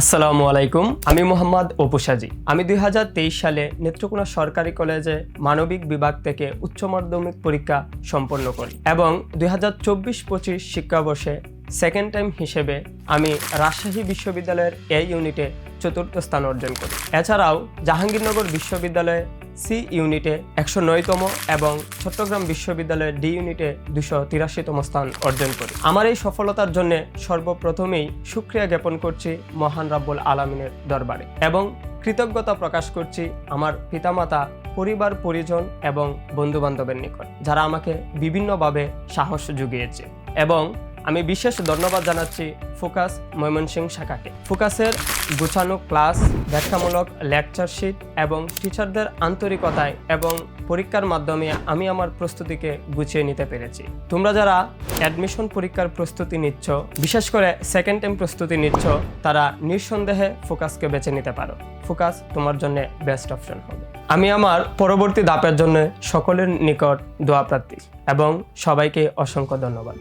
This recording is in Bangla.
আসসালামু আলাইকুম, আমি মোহাম্মদ অপুসাজি আমি দুই হাজার তেইশ সালে নেত্রকোনা সরকারি কলেজে মানবিক বিভাগ থেকে উচ্চ মাধ্যমিক পরীক্ষা সম্পন্ন করি এবং দুই হাজার চব্বিশ পঁচিশ শিক্ষাবর্ষে সেকেন্ড টাইম হিসেবে আমি রাজশাহী বিশ্ববিদ্যালয়ের এই ইউনিটে চতুর্থ স্থান অর্জন করি। এছাড়াও জাহাঙ্গীরনগর বিশ্ববিদ্যালয়ে সি ইউনিটে একশো নয়তম এবং চট্টগ্রাম বিশ্ববিদ্যালয়ের ডি ইউনিটে দুশো তিরাশিতম স্থান অর্জন করি। আমার এই সফলতার জন্য সর্বপ্রথমেই সুক্রিয়া জ্ঞাপন করছি মহান রাব্বুল আলমিনের দরবারে এবং কৃতজ্ঞতা প্রকাশ করছি আমার পিতামাতা, পরিবার, পরিজন এবং বন্ধু বান্ধবের নিকট, যারা আমাকে বিভিন্নভাবে সাহস জুগিয়েছে এবং আমি বিশেষ ধন্যবাদ জানাচ্ছি ফোকাস ময়মনসিংহ শাখাকে। ফোকাসের গুছানো ক্লাস, ব্যাখ্যামূলক লেকচার শিট এবং টিচারদের আন্তরিকতায় এবং পরীক্ষার মাধ্যমে আমি আমার প্রস্তুতিকে গুছিয়ে নিতে পেরেছি। তোমরা যারা অ্যাডমিশন পরীক্ষার প্রস্তুতি নিচ্ছ, বিশেষ করে সেকেন্ড টাইম প্রস্তুতি নিচ্ছ, তারা নিঃসন্দেহে ফোকাসকে বেছে নিতে পারো। ফোকাস তোমার জন্য বেস্ট অপশন হবে। আমি আমার পরবর্তী ধাপের জন্য সকলের নিকট দোয়া প্রার্থী এবং সবাইকে অসংখ্য ধন্যবাদ।